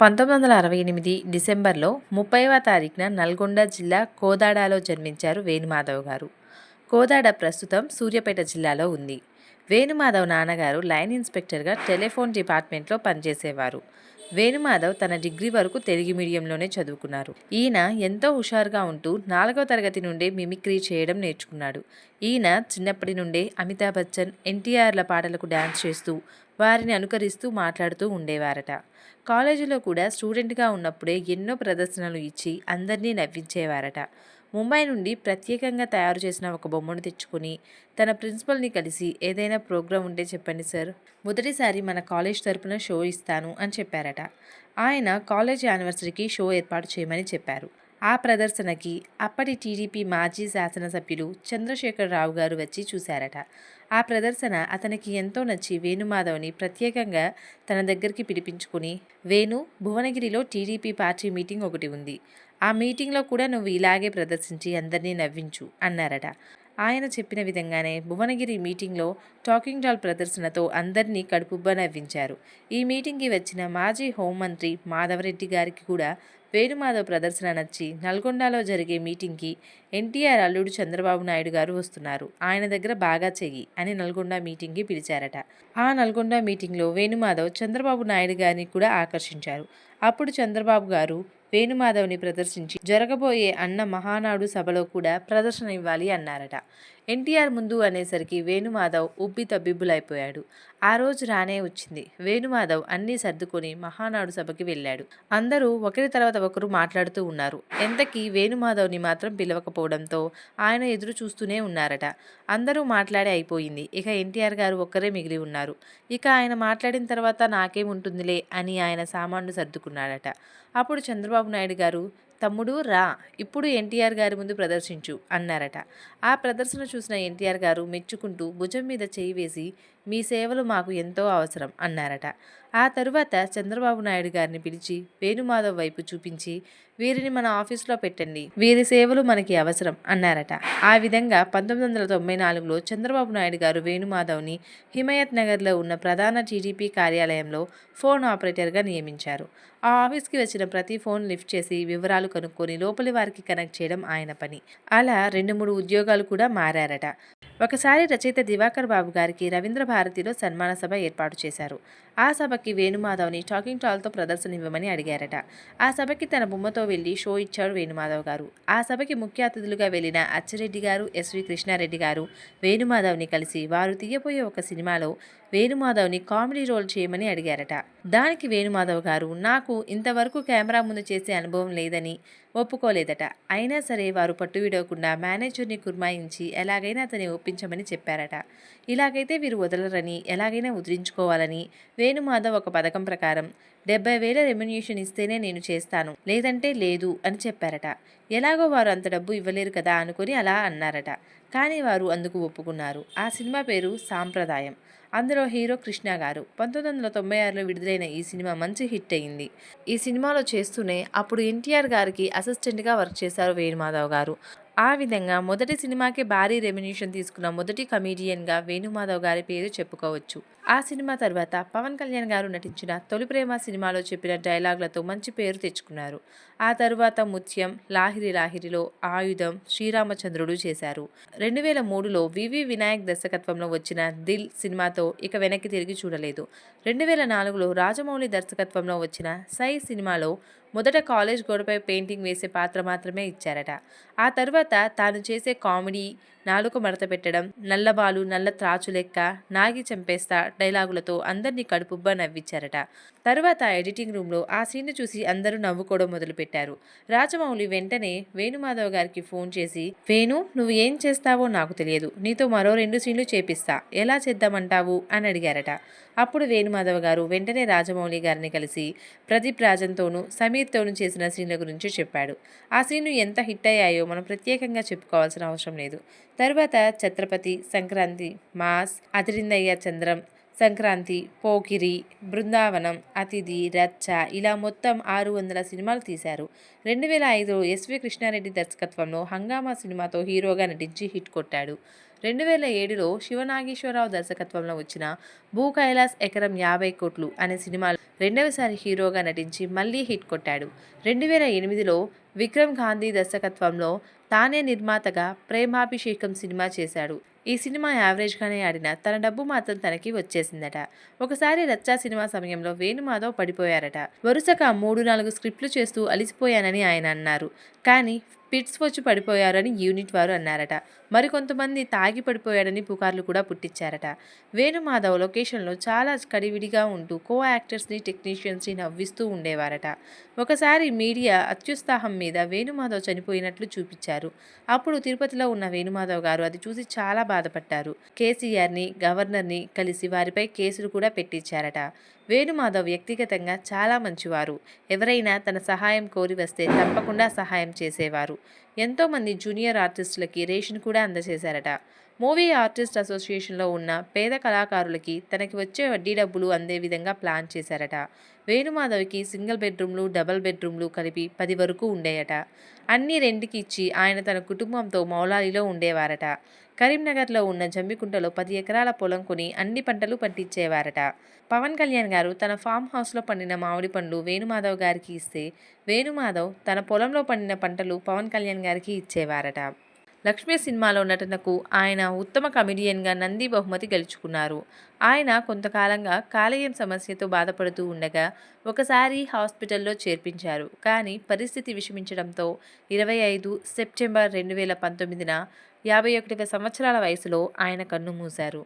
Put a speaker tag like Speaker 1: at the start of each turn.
Speaker 1: పంతొమ్మిది వందల అరవై ఎనిమిది డిసెంబర్లో ముప్పైవ తారీఖున నల్గొండ జిల్లా కోదాడలో జన్మించారు వేణుమాధవ్ గారు. కోదాడ ప్రస్తుతం సూర్యాపేట జిల్లాలో ఉంది. వేణుమాధవ్ నాన్నగారు లైన్ ఇన్స్పెక్టర్గా టెలిఫోన్ డిపార్ట్మెంట్లో పనిచేసేవారు. వేణుమాధవ్ తన డిగ్రీ వరకు తెలుగు మీడియంలోనే చదువుకున్నారు. ఈయన ఎంతో హుషారుగా ఉంటూ నాలుగవ తరగతి నుండే మిమిక్రీ చేయడం నేర్చుకున్నాడు. ఈయన చిన్నప్పటి నుండే అమితాబ్ బచ్చన్ ఎన్టీఆర్ల పాటలకు డ్యాన్స్ చేస్తూ వారిని అనుకరిస్తూ మాట్లాడుతూ ఉండేవారట. కాలేజీలో కూడా స్టూడెంట్గా ఉన్నప్పుడే ఎన్నో ప్రదర్శనలు ఇచ్చి అందరినీ నవ్వించేవారట. ముంబై నుండి ప్రత్యేకంగా తయారు చేసిన ఒక బొమ్మను తెచ్చుకుని తన ప్రిన్సిపల్ని కలిసి ఏదైనా ప్రోగ్రాం ఉంటే చెప్పండి సార్. మొదటిసారి మన కాలేజ్ తరపున షో ఇస్తాను అని చెప్పారట. ఆయన కాలేజ్ యానివర్సరీకి షో ఏర్పాటు చేయమని చెప్పారు. ఆ ప్రదర్శనకి అప్పటి టీడీపీ మాజీ శాసనసభ్యులు చంద్రశేఖరరావు గారు వచ్చి చూశారట. ఆ ప్రదర్శన అతనికి ఎంతో నచ్చి వేణుమాధవ్ని ప్రత్యేకంగా తన దగ్గరికి పిలిపించుకుని వేణు భువనగిరిలో టీడీపీ పార్టీ మీటింగ్ ఒకటి ఉంది. ఆ మీటింగ్లో కూడా నువ్వు ఇలాగే ప్రదర్శించి అందరినీ నవ్వించు అన్నారట. ఆయన చెప్పిన విధంగానే భువనగిరి మీటింగ్లో టాకింగ్ డాల్ ప్రదర్శనతో అందరినీ కడుపుబ్బ నవ్వించారు. ఈ మీటింగ్కి వచ్చిన మాజీ హోంమంత్రి మాధవరెడ్డి గారికి కూడా వేణుమాధవ్ ప్రదర్శన నచ్చి నల్గొండలో జరిగే మీటింగ్కి ఎన్టీఆర్ అల్లుడు చంద్రబాబు నాయుడు గారు వస్తున్నారు. ఆయన దగ్గర బాగా చెయ్యి అని నల్గొండ మీటింగ్కి పిలిచారట. ఆ నల్గొండ మీటింగ్లో వేణుమాధవ్ చంద్రబాబు నాయుడు గారిని కూడా ఆకర్షించారు. అప్పుడు చంద్రబాబు గారు వేణుమాధవ్ని ప్రదర్శించి జరగబోయే అన్న మహానాడు సభలో కూడా ప్రదర్శన ఇవ్వాలి అన్నారట. ఎన్టీఆర్ ముందు అనేసరికి వేణుమాధవ్ ఉబ్బి తబ్బిబ్బులైపోయాడు. ఆ రోజు రానే వచ్చింది. వేణుమాధవ్ అన్నీ సర్దుకొని మహానాడు సభకి వెళ్ళాడు. అందరూ ఒకరి తర్వాత ఒకరు మాట్లాడుతూ ఉన్నారు. ఎంతకీ వేణుమాధవ్ని మాత్రం పిలవకపోవడంతో ఆయన ఎదురు చూస్తూనే ఉన్నారట. అందరూ మాట్లాడి అయిపోయింది. ఇక ఎన్టీఆర్ గారు ఒక్కరే మిగిలి ఉన్నారు. ఇక ఆయన మాట్లాడిన తర్వాత నాకేముంటుందిలే అని ఆయన సామాన్లు సర్దుకున్నాడట. అప్పుడు చంద్రబాబు నాయుడు గారు తమ్ముడు రా. ఇప్పుడు ఎన్టీఆర్ గారి ముందు ప్రదర్శించు అన్నారట. ఆ ప్రదర్శన చూసిన ఎన్టీఆర్ గారు మెచ్చుకుంటూ భుజం మీద చేయి వేసి మీ సేవలు మాకు ఎంతో అవసరం అన్నారట. ఆ తరువాత చంద్రబాబు నాయుడు గారిని పిలిచి వేణుమాధవ్ వైపు చూపించి వీరిని మన ఆఫీస్లో పెట్టండి వీరి సేవలు మనకి అవసరం అన్నారట. ఆ విధంగా పంతొమ్మిది వందల తొంభై నాలుగులో చంద్రబాబు నాయుడు గారు వేణుమాధవ్ని హిమయత్ నగర్లో ఉన్న ప్రధాన టీడీపీ కార్యాలయంలో ఫోన్ ఆపరేటర్గా నియమించారు. ఆ ఆఫీస్కి వచ్చిన ప్రతి ఫోన్ లిఫ్ట్ చేసి వివరాలు కనుక్కొని లోపలి వారికి కనెక్ట్ చేయడం ఆయన పని. అలా రెండు మూడు ఉద్యోగాలు కూడా మారారట. ఒకసారి రచయిత దివాకర్ బాబు గారికి రవీంద్ర భారతిలో సన్మాన సభ ఏర్పాటు చేశారు. ఆ సభకి వేణుమాధవ్ని టాకింగ్ టాల్తో ప్రదర్శన ఇవ్వమని అడిగారట. ఆ సభకి తన బొమ్మతో వెళ్ళి షో ఇచ్చాడు వేణుమాధవ్ గారు. ఆ సభకి ముఖ్య అతిథులుగా వెళ్ళిన అచ్చిరెడ్డి గారు ఎస్వి కృష్ణారెడ్డి గారు వేణుమాధవ్ని కలిసి వారు తీయబోయే ఒక సినిమాలో వేణుమాధవ్ని కామెడీ రోల్ చేయమని అడిగారట. దానికి వేణుమాధవ్ గారు నాకు ఇంతవరకు కెమెరా ముందు చేసే అనుభవం లేదని ఒప్పుకోలేదట. అయినా సరే వారు పట్టు విడవకుండా మేనేజర్ని కుర్మాయించి ఎలాగైనా అతన్ని ఒప్పించమని చెప్పారట. ఇలాగైతే వీరు వదలరని ఎలాగైనా ఉద్రించుకోవాలని వేణుమాధవ్ ఒక పథకం ప్రకారం డెబ్బై వేల రెమ్యునేషన్ ఇస్తేనే నేను చేస్తాను. లేదంటే లేదు అని చెప్పారట. ఎలాగో వారు అంత డబ్బు ఇవ్వలేరు కదా అనుకుని అలా అన్నారట. కానీ వారు అందుకు ఒప్పుకున్నారు. ఆ సినిమా పేరు సాంప్రదాయం. అందులో హీరో కృష్ణ గారు. పంతొమ్మిది వందల తొంభై ఆరులో విడుదలైన ఈ సినిమా మంచి హిట్ అయింది. ఈ సినిమాలో చేస్తూనే అప్పుడు ఎన్టీఆర్ గారికి అసిస్టెంట్గా వర్క్ చేశారు వేణుమాధవ్ గారు. ఆ విధంగా మొదటి సినిమాకి భారీ రెమ్యునేషన్ తీసుకున్న మొదటి కమీడియన్గా వేణుమాధవ్ గారి పేరు చెప్పుకోవచ్చు. ఆ సినిమా తర్వాత పవన్ కళ్యాణ్ గారు నటించిన తొలి ప్రేమ సినిమాలో చెప్పిన డైలాగులతో మంచి పేరు తెచ్చుకున్నారు. ఆ తరువాత ముత్యం లాహిరి లాహిరిలో ఆయుధం శ్రీరామచంద్రుడు చేశారు. రెండు వేల మూడులో వివి వినాయక్ దర్శకత్వంలో వచ్చిన దిల్ సినిమాతో ఇక వెనక్కి తిరిగి చూడలేదు. రెండు వేల నాలుగులో రాజమౌళి దర్శకత్వంలో వచ్చిన సై సినిమాలో మొదట కాలేజ్ గోడపై పెయింటింగ్ వేసే పాత్ర మాత్రమే ఇచ్చారట. ఆ తర్వాత తాను చేసే కామెడీ నాలుక మడత పెట్టడం నల్లబాలు నల్ల త్రాచు లెక్క నాగి చంపేస్తా డైలాగులతో అందరినీ కడుపుబ్బా నవ్వించారట తర్వాత ఎడిటింగ్ రూమ్లో ఆ సీన్ చూసి అందరూ నవ్వుకోవడం మొదలుపెట్టారు. రాజమౌళి వెంటనే వేణుమాధవ్ గారికి ఫోన్ చేసి వేణు నువ్వు ఏం చేస్తావో నాకు తెలియదు. నీతో మరో రెండు సీన్లు చేపిస్తా. ఎలా చేద్దామంటావు? అని అడిగారట. అప్పుడు వేణుమాధవ్ గారు వెంటనే రాజమౌళి గారిని కలిసి ప్రదీప్ రాజన్తోనూ సమీర్తోనూ చేసిన సీన్ల గురించి చెప్పాడు. ఆ సీన్లు ఎంత హిట్ అయ్యాయో మనం ప్రత్యేకంగా చెప్పుకోవాల్సిన అవసరం లేదు. తర్వాత ఛత్రపతి సంక్రాంతి మాస్ అతిరిందయ్య చంద్రం సంక్రాంతి పోకిరి బృందావనం అతిథి రచ్చ ఇలా మొత్తం ఆరు వందల సినిమాలు తీశారు. రెండు వేల ఐదులో ఎస్వి కృష్ణారెడ్డి దర్శకత్వంలో హంగామా సినిమాతో హీరోగా నటించి హిట్ కొట్టాడు. రెండు వేల ఏడులో శివనాగేశ్వరరావు దర్శకత్వంలో వచ్చిన భూ కైలాస్ ఎకరం యాభై కోట్లు అనే సినిమాలో రెండవసారి హీరోగా నటించి మళ్ళీ హిట్ కొట్టాడు. రెండు వేల ఎనిమిదిలో విక్రమ్ గాంధీ దర్శకత్వంలో తానే నిర్మాతగా ప్రేమాభిషేకం సినిమా చేశాడు. ఈ సినిమా యావరేజ్గానే ఆడినా తన డబ్బు మాత్రం తనకి వచ్చేసిందట. ఒకసారి రచ్చా సినిమా సమయంలో వేణుమాధవ్ పడిపోయారట. వరుసగా మూడు నాలుగు స్క్రిప్ట్లు చేస్తూ అలిసిపోయానని ఆయన అన్నారు. కానీ పిట్స్ వచ్చి పడిపోయారని యూనిట్ వారు అన్నారట. మరికొంతమంది తాగి పడిపోయాడని పుకార్లు కూడా పుట్టించారట. వేణుమాధవ్ లొకేషన్లో చాలా కడివిడిగా ఉంటూ కో యాక్టర్స్ని టెక్నీషియన్స్ని నవ్విస్తూ ఉండేవారట. ఒకసారి మీడియా అత్యుత్సాహం మీద వేణుమాధవ్ చనిపోయినట్లు చూపించారు. అప్పుడు తిరుపతిలో ఉన్న వేణుమాధవ్ గారు అది చూసి చాలా బాధపడ్డారు. కేసీఆర్ని గవర్నర్ని కలిసి వారిపై కేసులు కూడా పెట్టించారట. వేణుమాధవ్ వ్యక్తిగతంగా చాలా మంచివారు. ఎవరైనా తన సహాయం కోరి వస్తే తప్పకుండా సహాయం చేసేవారు. ఎంతోమంది జూనియర్ ఆర్టిస్టులకి రేషన్ కూడా అందజేశారట. మూవీ ఆర్టిస్ట్ అసోసియేషన్లో ఉన్న పేద కళాకారులకి తనకి వచ్చే వడ్డీ డబ్బులు అందే విధంగా ప్లాన్ చేశారట. వేణుమాధవ్కి సింగిల్ బెడ్రూమ్లు డబల్ బెడ్రూమ్లు కలిపి పది వరకు ఉండేయట. అన్ని రెండుకి ఇచ్చి ఆయన తన కుటుంబంతో మౌలాలిలో ఉండేవారట. కరీంనగర్లో ఉన్న జమ్మికుంటలో పది ఎకరాల పొలం కొని అన్ని పంటలు పండించేవారట. పవన్ కళ్యాణ్ గారు తన ఫామ్ హౌస్లో పండిన మామిడి పండ్లు వేణుమాధవ్ గారికి ఇస్తే వేణుమాధవ్ తన పొలంలో పండిన పంటలు పవన్ కళ్యాణ్ గారికి ఇచ్చేవారట. లక్ష్మీ సినిమాలో నటనకు ఆయన ఉత్తమ కమెడియన్గా నంది బహుమతి గెలుచుకున్నారు. ఆయన కొంతకాలంగా కాలేయం సమస్యతో బాధపడుతూ ఉండగా ఒకసారి హాస్పిటల్లో చేర్పించారు. కానీ పరిస్థితి విషమించడంతో ఇరవై ఐదు సెప్టెంబర్ రెండు వేల పంతొమ్మిదిన యాభై ఒకటివ సంవత్సరాల వయసులో ఆయన కన్ను మూశారు.